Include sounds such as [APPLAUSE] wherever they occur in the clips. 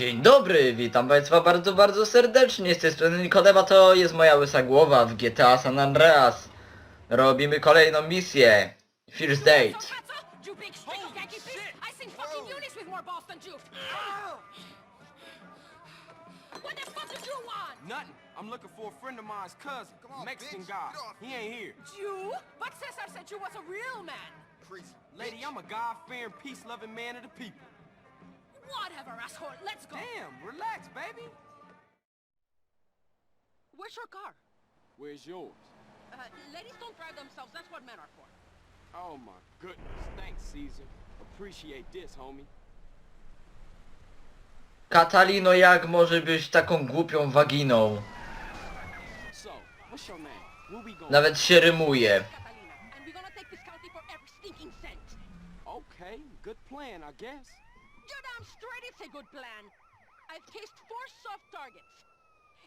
Dzień dobry, witam Państwa bardzo, bardzo serdecznie. Z tej strony Nikodema to jest moja łysa głowa w GTA San Andreas. Robimy kolejną misję. First date. Nothing. I'm looking for a friend of mine's cousin, on, Mexican bitch. guy. He ain't here. You? But Cesar said you was a real man. Crazy. Lady, I'm a God-fearing, peace-loving man of the people. Whatever, asshole. Let's go. Damn, relax, baby. Where's your car? Where's yours? Uh, ladies don't drive themselves. That's what men are for. Oh my goodness. Thanks, Caesar. Appreciate this, homie. Katalino, jak może być taką głupią waginą? So, what's your name? Where we going? Nawet się rymuje. Catalina. And we're gonna take this county for every stinking cent. Okay, good plan, I guess. You're damn straight it's a good plan. I've cased four soft targets.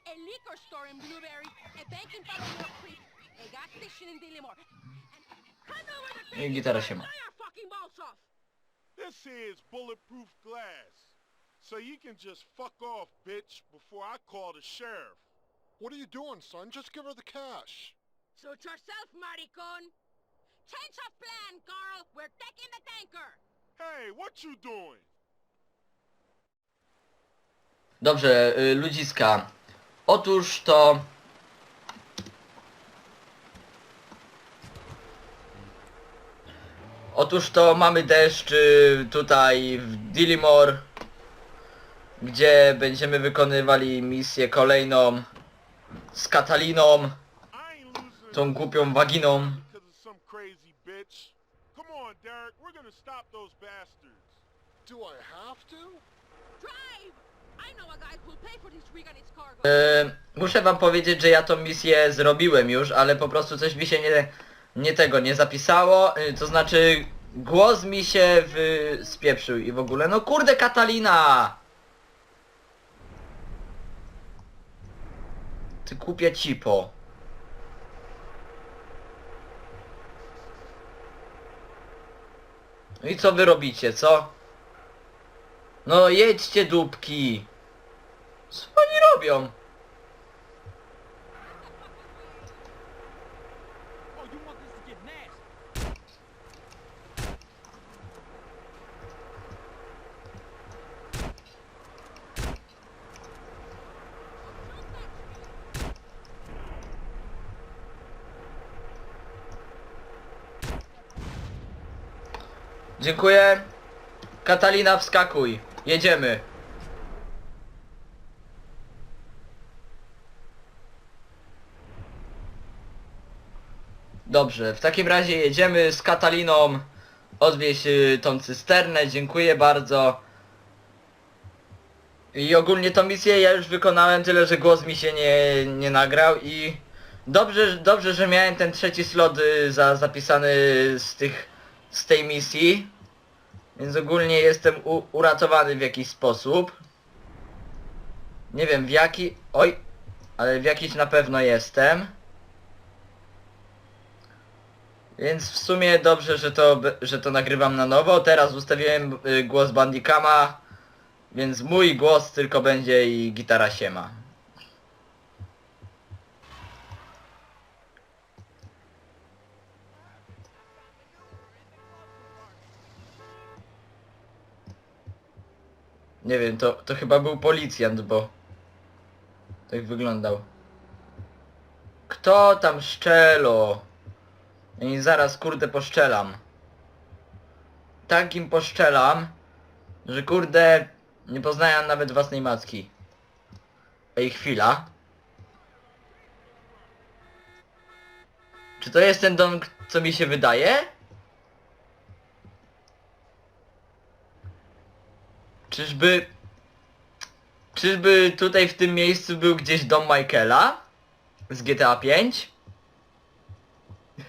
A liquor store in Blueberry, a bank in Baltimore Creek, a gas station in Dillimore, and I know where the I thing gitara is. się ma. Blow your fucking balls off. This here is bulletproof glass. So you can just fuck off, bitch, before I call the sheriff. What are you doing, son? Just give her the cash. Suit yourself, maricon. Change of plan, Carl. We're taking the tanker. Hey, what you doing? Dobrze, y, ludziska. Otóż to... Otóż to mamy deszcz y, tutaj w Dillimore, gdzie będziemy wykonywali misję kolejną z Kataliną, tą głupią waginą. because of some crazy bitch. Come on, Derek, we're gonna stop those bastards. Do I have to? Drive. E, muszę wam powiedzieć, że ja tą misję zrobiłem już, ale po prostu coś mi się nie, nie tego nie zapisało, e, to znaczy głos mi się w, spieprzył i w ogóle, no kurde Katalina! Ty kupia cipo. No i co wy robicie, co? No jedźcie dupki! Co oni robią? Dziękuję. Katalina, wskakuj. Jedziemy. Dobrze, w takim razie jedziemy z Kataliną odwieźć y, tą cysternę. Dziękuję bardzo. I ogólnie tą misję ja już wykonałem, tyle że głos mi się nie, nie nagrał i dobrze, dobrze, że miałem ten trzeci slot y, za, zapisany z tych z tej misji. Więc ogólnie jestem u, uratowany w jakiś sposób. Nie wiem w jaki... Oj! Ale w jakiś na pewno jestem. Więc w sumie dobrze, że to, że to nagrywam na nowo. Teraz ustawiłem y, głos Bandicama. Więc mój głos tylko będzie i gitara siema. Nie wiem, to, to chyba był policjant, bo tak wyglądał. Kto tam szczelo? I zaraz kurde poszczelam. Takim poszczelam, że kurde nie poznają nawet własnej matki. Ej, chwila. Czy to jest ten dom, co mi się wydaje? Czyżby... Czyżby tutaj w tym miejscu był gdzieś dom Michaela? Z GTA 5? [LAUGHS]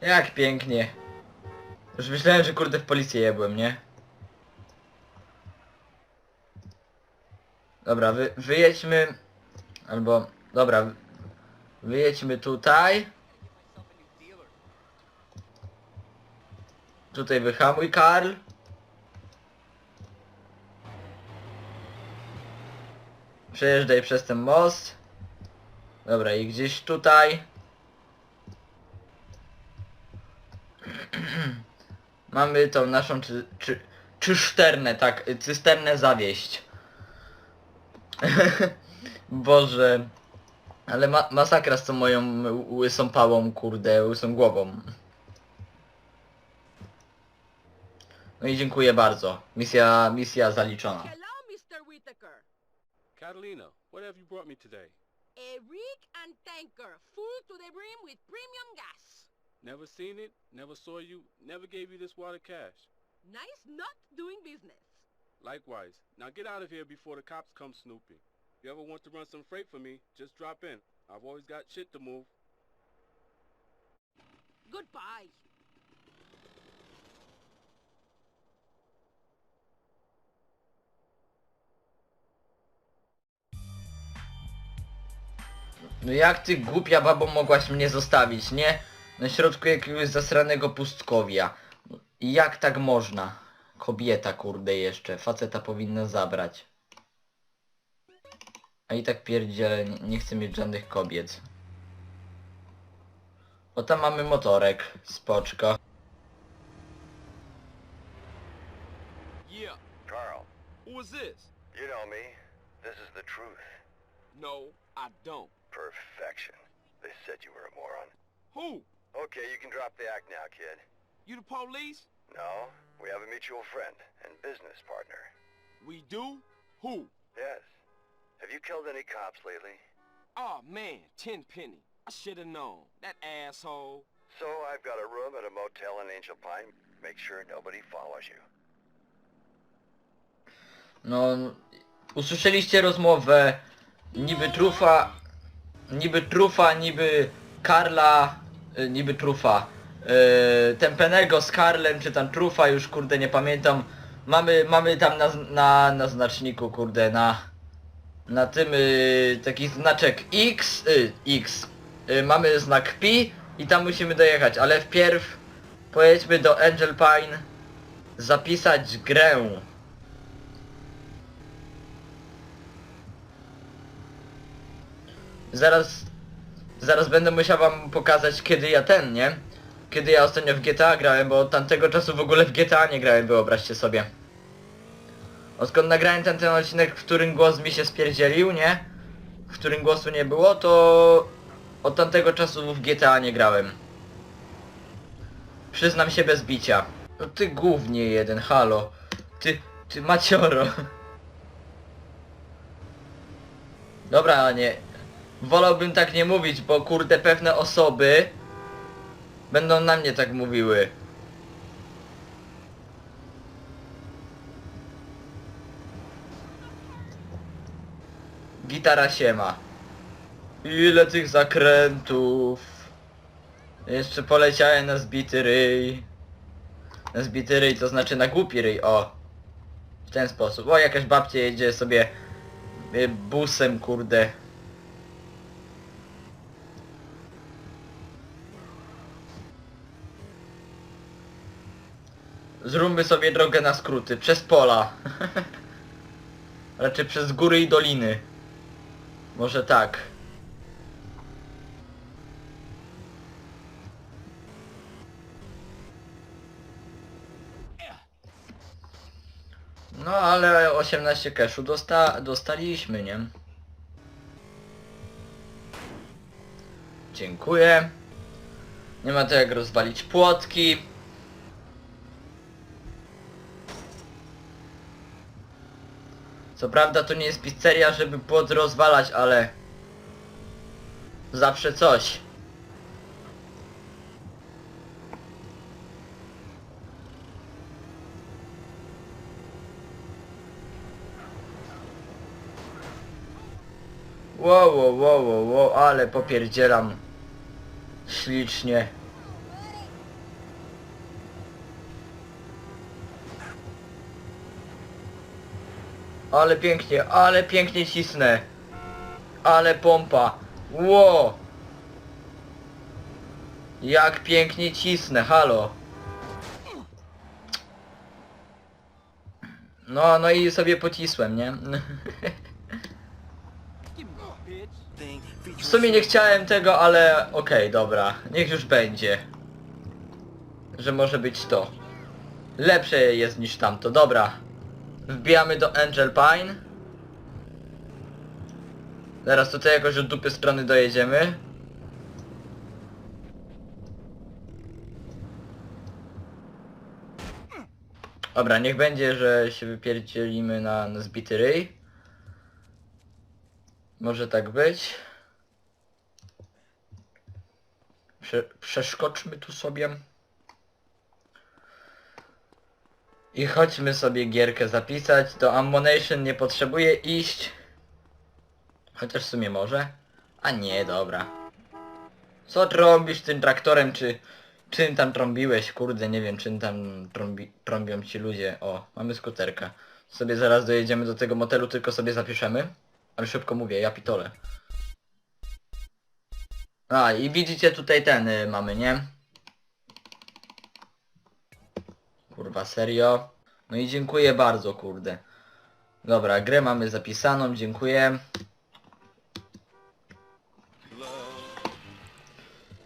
Jak pięknie. Już myślałem, że kurde w policję jebłem, nie? Dobra, wy, wyjedźmy... Albo... Dobra. Wyjedźmy tutaj. Tutaj wyhamuj, Karl. Przejeżdżaj przez ten most. Dobra, i gdzieś tutaj. [CLEARS THROAT] Mamy tą naszą czy, czy, czyszternę, tak, cysternę zawieść. [LAUGHS] Boże. Ale ma masakra z tą moją łysą pałą, kurde, łysą głową. No i dziękuję bardzo. Misja, misja zaliczona. Hello, Mr. Whitaker. Catalina, what have you brought me today? A rig and tanker full to the brim with premium gas. Never seen it, never saw you, never gave you this water cash. Nice not doing business. Likewise. Now get out of here before the cops come snooping. If you ever want to run some freight for me, just drop in. I've always got shit to move. Goodbye. No jak ty głupia babo mogłaś mnie zostawić, nie? Na środku jakiegoś zasranego pustkowia. Jak tak można? Kobieta kurde jeszcze, faceta powinna zabrać. A i tak pierdzielę, nie, nie chcę mieć żadnych kobiet. O tam mamy motorek, spoczko. Yeah. Carl, Who is this? you know me. This is the truth. No, I don't. Perfection. They said you were a moron. Who? Okay, you can drop the act now, kid. You the police? No, we have a mutual friend and business partner. We do? Who? Yes. Have you killed any cops lately? Oh man, Tenpenny. I should have known. That asshole. So I've got a room at a motel in Angel Pine. Make sure nobody follows you. No, usłyszeliście rozmowę niby trufa, niby trufa, niby Karla, y, niby trufa, yy, Tempenego z Karlem, czy tam trufa, już kurde nie pamiętam. Mamy, mamy tam na, na, na znaczniku, kurde, na, na tym y, taki znaczek X, y, X, y, mamy znak Pi i tam musimy dojechać, ale wpierw pojedźmy do Angel Pine zapisać grę. Zaraz, zaraz będę musiał wam pokazać kiedy ja ten, nie? Kiedy ja ostatnio w GTA grałem, bo od tamtego czasu w ogóle w GTA nie grałem, wyobraźcie sobie. Odkąd nagrałem ten, ten odcinek, w którym głos mi się spierdzielił, nie? W którym głosu nie było, to od tamtego czasu w GTA nie grałem. Przyznam się bez bicia. No ty głównie jeden, halo. Ty, ty macioro. [LAUGHS] Dobra, nie. Wolałbym tak nie mówić, bo kurde pewne osoby będą na mnie tak mówiły. Gitara siema. Ile tych zakrętów. Jeszcze poleciałem na zbity ryj. Na zbity ryj to znaczy na głupi ryj, o. W ten sposób. O, jakaś babcia jedzie sobie y, busem, kurde. Zróbmy sobie drogę na skróty, przez pola. [LAUGHS] Raczej przez góry i doliny. Może tak. No ale 18 cashu dosta dostaliśmy, nie? Dziękuję. Nie ma to jak rozwalić płotki. Co prawda to nie jest pizzeria, żeby płot rozwalać, ale... Zawsze coś. Wow, wow, wow, wow, wow, ale popierdzielam. Ślicznie. Ale pięknie, ale pięknie cisnę. Ale pompa. Ło! Jak pięknie cisnę, halo. No, no i sobie pocisłem, nie? W sumie nie chciałem tego, ale okej, dobra. Niech już będzie. Że może być to. Lepsze jest niż tamto, dobra. Wbijamy do Angel Pine. Zaraz tutaj jakoś od dupy strony dojedziemy. Dobra, niech będzie, że się wypierdzielimy na, na zbity ryj. Może tak być. Prze przeszkoczmy tu sobie. I chodźmy sobie gierkę zapisać. Do Ammonation nie potrzebuję iść. Chociaż w sumie może. A nie, dobra. Co trąbisz tym traktorem, czy czym tam trąbiłeś? Kurde, nie wiem czym tam trąbi, trąbią ci ludzie. O, mamy skuterkę. Sobie zaraz dojedziemy do tego motelu, tylko sobie zapiszemy. Ale szybko mówię, ja pitole. A, i widzicie tutaj ten y, mamy, nie? Kurwa, serio? No i dziękuję bardzo, kurde. Dobra, grę mamy zapisaną, dziękuję.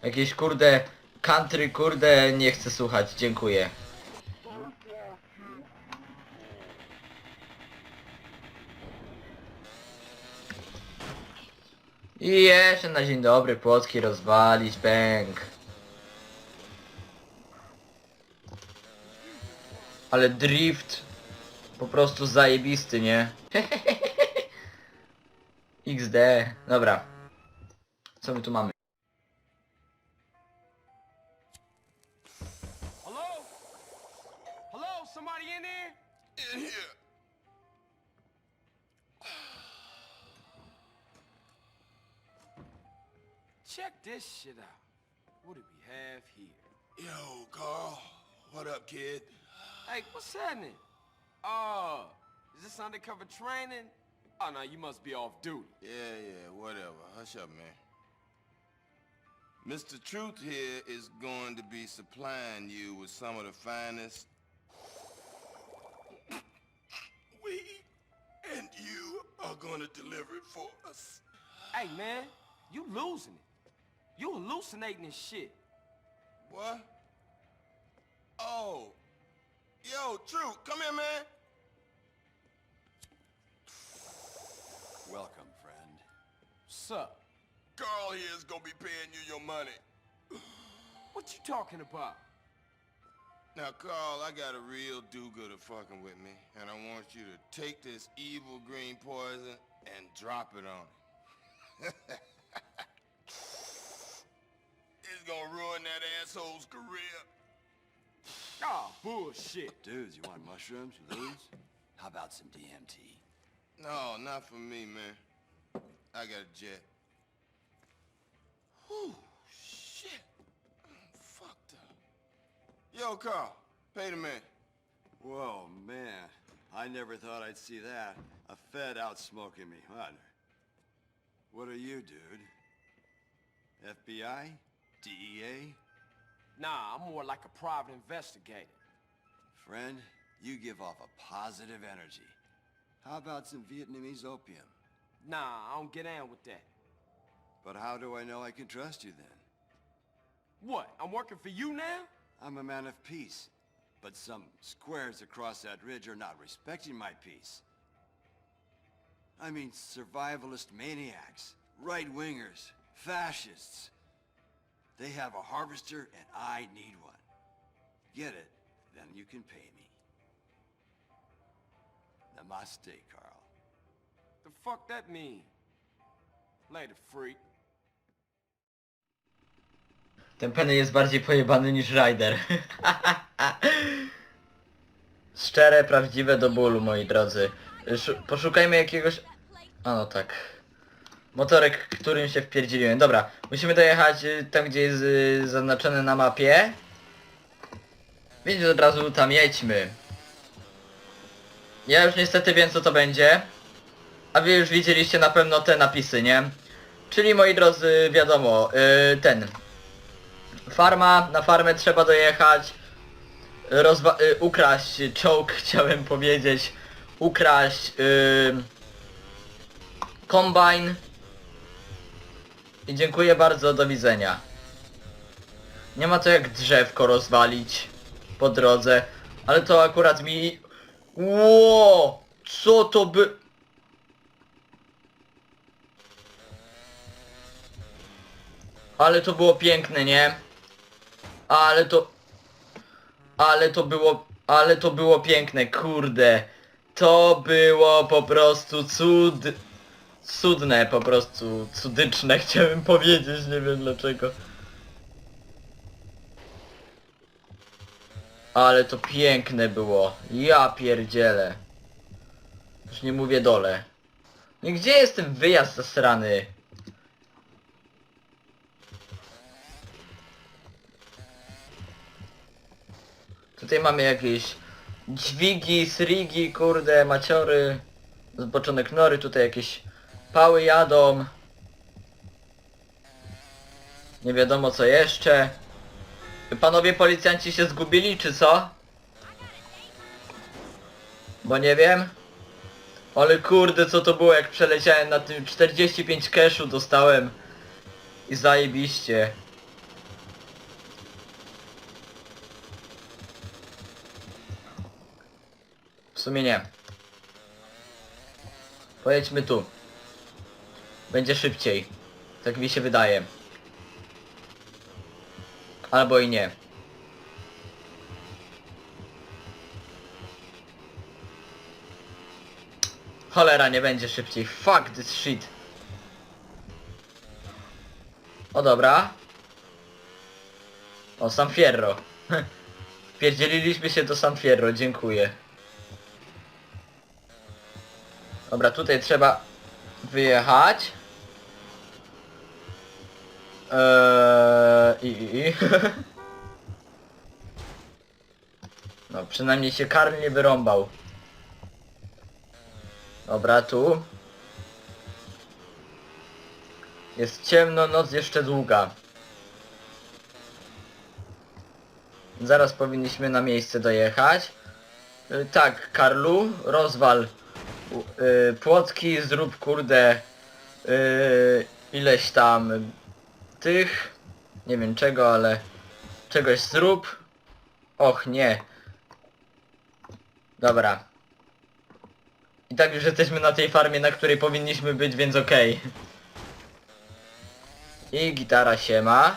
Jakieś kurde country, kurde, nie chcę słuchać, dziękuję. I jeszcze na dzień dobry płotki rozwalić, bęk. Ale drift po prostu zajebisty, nie? [LAUGHS] XD. Dobra. Co my tu mamy? Check this shit out. What's happening? Oh, uh, is this undercover training? Oh, no, you must be off duty. Yeah, yeah, whatever. Hush up, man. Mr. Truth here is going to be supplying you with some of the finest... weed, and you are going to deliver it for us. Hey, man, you losing it. You hallucinating this shit. What? Oh. Yo, True, come here, man. Welcome, friend. What's up? Carl here is going to be paying you your money. What you talking about? Now, Carl, I got a real do-gooder fucking with me, and I want you to take this evil green poison and drop it on him. [LAUGHS] it's gonna ruin that asshole's career. Oh, bullshit. Dudes, you want mushrooms, loons? How about some DMT? No, not for me, man. I got a jet. Whew, shit. I'm fucked up. Yo, Carl, pay the man. Whoa, man. I never thought I'd see that. A Fed out smoking me. What? What are you, dude? FBI? DEA? Nah, I'm more like a private investigator. Friend, you give off a positive energy. How about some Vietnamese opium? Nah, I don't get down with that. But how do I know I can trust you then? What, I'm working for you now? I'm a man of peace. But some squares across that ridge are not respecting my peace. I mean survivalist maniacs, right-wingers, fascists. They have a harvester and I need one. Get it, then you can pay me. Namaste, Carl. The fuck that mean? Later, freak. Ten Penny jest bardziej pojebany niż Ryder. [LAUGHS] Szczere, prawdziwe do bólu, moi drodzy. Szu- poszukajmy jakiegoś... A no tak. Motorek, którym się wpierdziliłem. Dobra, musimy dojechać y, tam, gdzie jest y, zaznaczone na mapie. Więc od razu tam jedźmy. Ja już niestety wiem co to będzie. A wy już widzieliście na pewno te napisy, nie? Czyli moi drodzy, wiadomo, y, ten. Farma, na farmę trzeba dojechać. Rozwa y, ukraść czołg, [LAUGHS] chciałem powiedzieć. Ukraść y, kombajn. I dziękuję bardzo, do widzenia. Nie ma to jak drzewko rozwalić po drodze, ale to akurat mi... Ło! Co to by... Ale to było piękne, nie? Ale to... Ale to było... Ale to było piękne, kurde. To było po prostu cud... Cudne, po prostu cudyczne [LAUGHS] chciałem powiedzieć, nie wiem dlaczego. Ale to piękne było. Ja pierdzielę. Już nie mówię dole. No i gdzie jest ten wyjazd zasrany? Tutaj mamy jakieś dźwigi, srigi, kurde, maciory, zboczone knory, tutaj jakieś pały jadą. Nie wiadomo co jeszcze. Panowie policjanci się zgubili, czy co? Bo nie wiem. Ale kurde, co to było, jak przeleciałem na tym 45 cashu dostałem. I zajebiście. W sumie nie. Pojedźmy tu. Będzie szybciej. Tak mi się wydaje. Albo i nie. Cholera, nie będzie szybciej. Fuck this shit. O dobra. O, San Fierro. [LAUGHS] Wpierdzieliliśmy się do San Fierro, dziękuję. Dobra, tutaj trzeba wyjechać. Eee, i, i. No, przynajmniej się Karl nie wyrąbał. Dobra, tu. Jest ciemno, noc jeszcze długa. Zaraz powinniśmy na miejsce dojechać. Y, Tak, Karlu, rozwal u- y, płotki, zrób kurde y, ileś tam tych, nie wiem czego, ale czegoś zrób. Och nie. Dobra. I tak już jesteśmy na tej farmie, na której powinniśmy być, więc okej. I gitara się ma.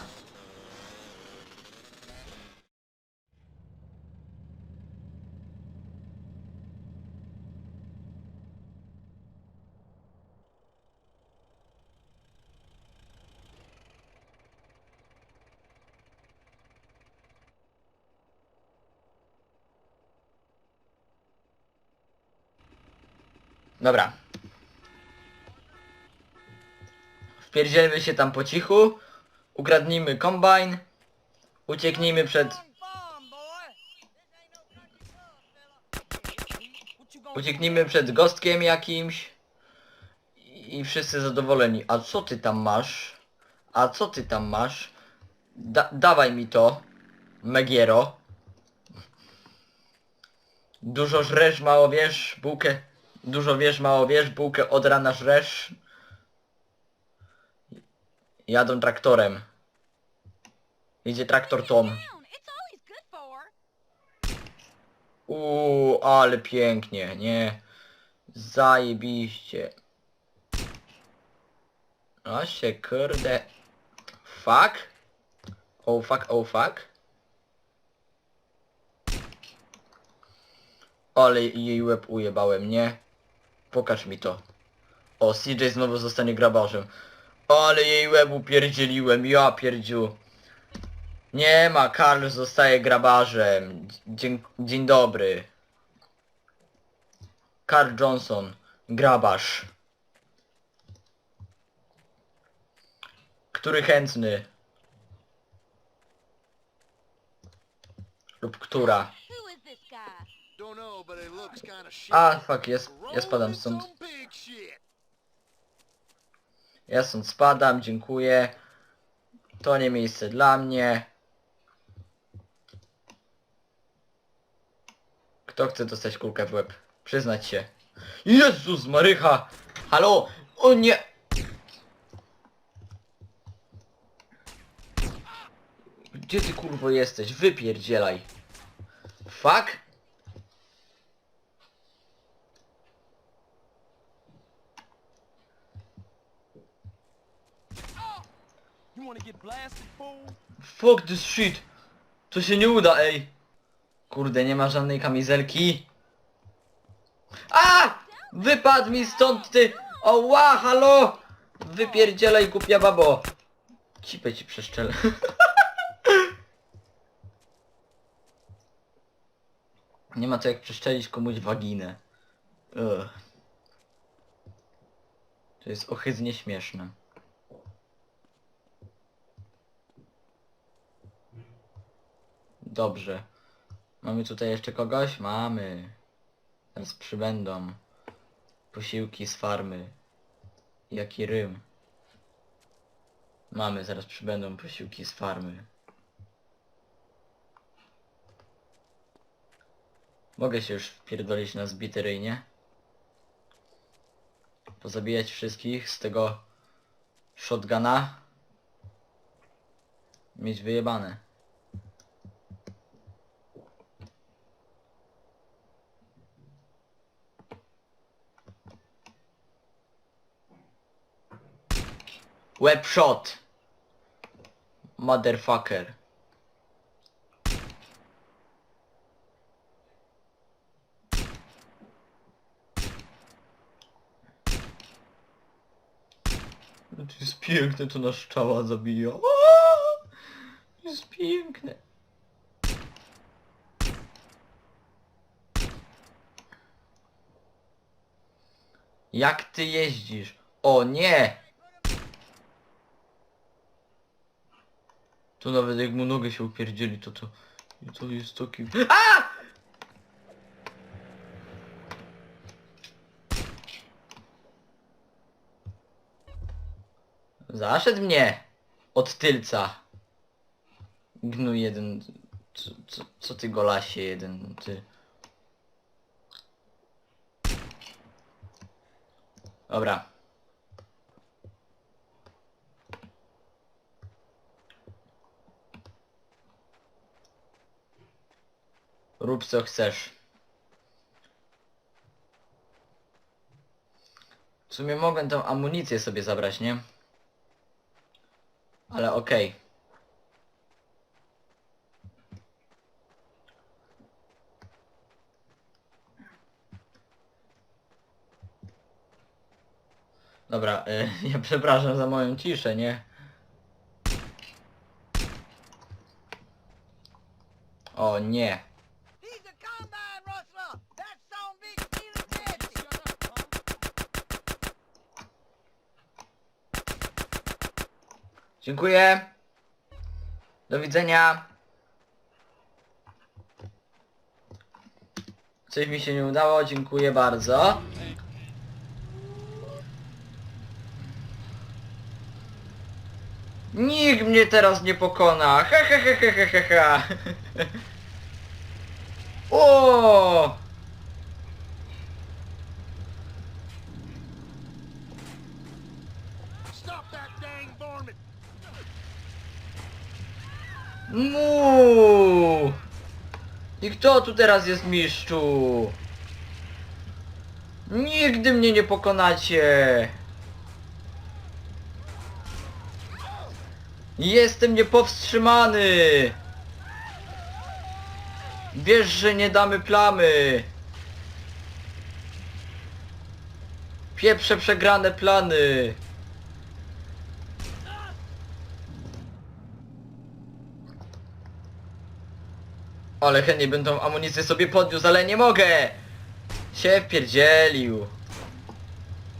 Dobra. Wpierdzielmy się tam po cichu. Ukradnijmy kombajn. Ucieknijmy przed... Ucieknijmy przed gostkiem jakimś. I wszyscy zadowoleni. A co ty tam masz? A co ty tam masz? Da dawaj mi to. Megiero. Dużo żresz, mało wiesz, bułkę. Dużo wiesz, mało wiesz, bułkę od rana żresz. Jadą traktorem. Idzie traktor Tom. Uuu, ale pięknie, nie? Zajebiście. O się kurde. Fuck? Oh fuck, oh fuck. Ale jej łeb ujebałem, nie? Pokaż mi to. O, CJ znowu zostanie grabarzem. Ale jej łeb upierdzieliłem, ja pierdziu. Nie ma, Karl zostaje grabarzem. Dzień, dzień dobry. Carl Johnson, grabarz. Który chętny? Lub która? A, fuck, jest, ja spadam stąd. Ja stąd spadam, dziękuję. To nie miejsce dla mnie. Kto chce dostać kulkę w łeb? Przyznać się. Jezus Marycha! Halo! O nie! Gdzie ty kurwo jesteś? Wypierdzielaj. Fuck! Fuck this shit. To się nie uda, ej. Kurde, nie ma żadnej kamizelki. A! Wypadł mi stąd ty! Oła, halo! Wypierdzielaj głupia babo. Cipę ci przeszczelę. [LAUGHS] Nie ma to jak przeszczelić komuś waginę. Ugh. To jest ohydnie śmieszne. Dobrze. Mamy tutaj jeszcze kogoś? Mamy. Teraz przybędą. Posiłki z farmy. Jaki rym. Mamy, zaraz przybędą posiłki z farmy. Mogę się już wpierdolić na zbity ryj, nie? Pozabijać wszystkich z tego shotguna. Mieć wyjebane. Web shot. Motherfucker. To jest piękne, to nasz czała zabija. To jest piękne. Jak ty jeździsz? O nie! To nawet jak mu nogę się upierdzieli, to to... To jest taki... A! Zaszedł mnie! Od tylca. Gnój jeden... Co, co, co ty golasie jeden, ty... Dobra. Rób co chcesz. W sumie mogłem tą amunicję sobie zabrać, nie? Ale okej. Dobra, y, [LAUGHS] ja przepraszam za moją ciszę, nie? O nie. Dziękuję. Do widzenia. Coś mi się nie udało, dziękuję bardzo. Nikt mnie teraz nie pokona. He he he he he he. O! Mu! I kto tu teraz jest mistrzu? Nigdy mnie nie pokonacie! Jestem niepowstrzymany! Wiesz, że nie damy plamy! Pieprze przegrane plany! Ale chętnie bym tą amunicję sobie podniósł, ale nie mogę! Się wpierdzielił.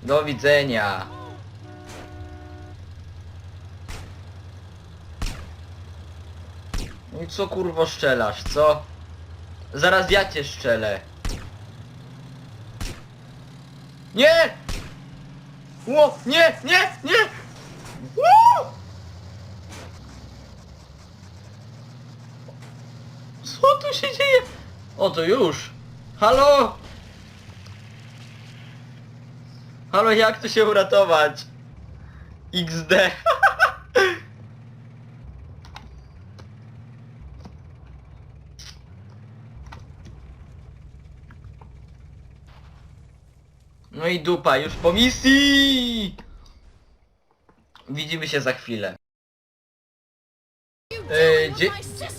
Do widzenia. No i co kurwo szczelasz, co? Zaraz ja cię szczelę. Nie! Ło, nie, nie, nie! się dzieje? O, to już. Halo? Halo, jak tu się uratować? XD. [LAUGHS] No i dupa, już po misji! Widzimy się za chwilę. Yy,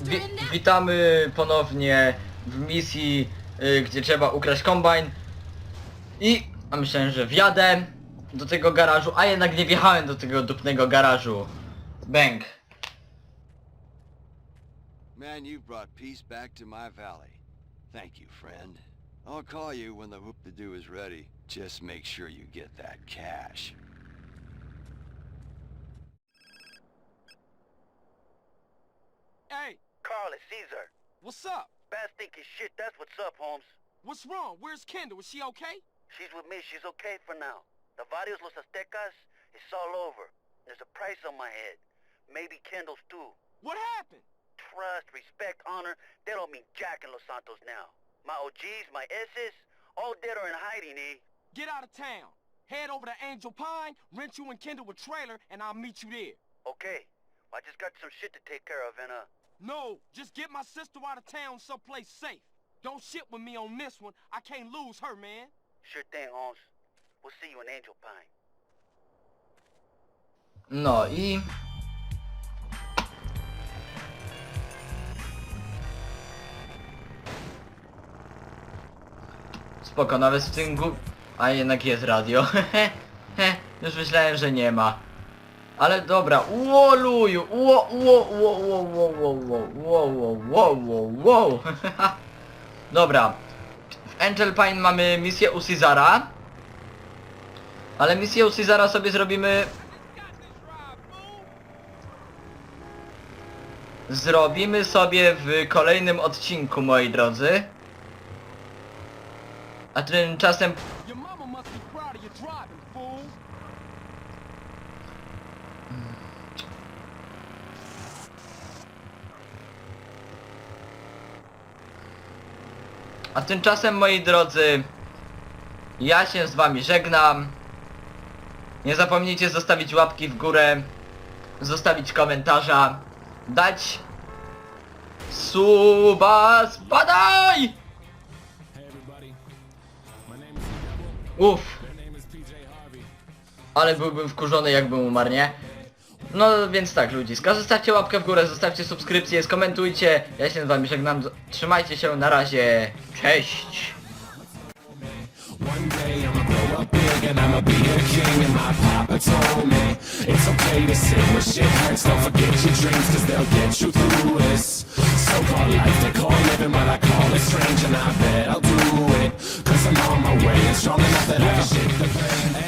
wi witamy ponownie w misji, e, gdzie trzeba ukraść kombajn. I a myślałem, że wjadę do tego garażu, a jednak nie wjechałem do tego dupnego garażu. Bęk. Man, brought peace back to my valley. Thank you, friend. I'll call you when the is ready. Just make sure you get that cash. It's Caesar. what's up? Bad thinking shit, that's what's up, Holmes. What's wrong? Where's Kendall? Is she okay? She's with me, she's okay for now. The Varios Los Aztecas, it's all over. There's a price on my head. Maybe Kendall's too. What happened? Trust, respect, honor, they don't mean jack in Los Santos now. My OGs, my S's, all dead or in hiding, eh? Get out of town. Head over to Angel Pine, rent you and Kendall a trailer, and I'll meet you there. Okay. I just got some shit to take care of and, uh, No, just get my sister out of town someplace safe. Don't shit with me on this one. I can't lose her, man. sure thing, Holmes. We'll see you in Angel Pine. No i... Spoko, nawet w tym gu... A jednak jest radio, [LAUGHS] już myślałem, że nie ma. Ale dobra, uoluju, uo, uo, uo, uo, uo, uo, uo, uo, uo, uo, uo, uo. Dobra, w Angel Pine mamy misję u Cezara. Ale misję u Cezara sobie zrobimy Zrobimy sobie w kolejnym odcinku, moi drodzy. A tymczasem Your mama must be proud of your driving, fool. A tymczasem, moi drodzy, ja się z wami żegnam. Nie zapomnijcie zostawić łapki w górę, zostawić komentarza, dać suba, spadaj! Uff. Ale byłbym wkurzony jakbym umarł, nie? No więc tak ludziska, zostawcie łapkę w górę, zostawcie subskrypcję, skomentujcie. Ja się z wami żegnam, trzymajcie się, na razie, cześć! One day I'ma grow up big and I'ma be a king and my papa told me It's okay to when shit hurts, don't forget your dreams cause they'll get you through this So-called life they call living but I call it strange and I bet I'll do it Cause I'm on my way and strong enough that I can shit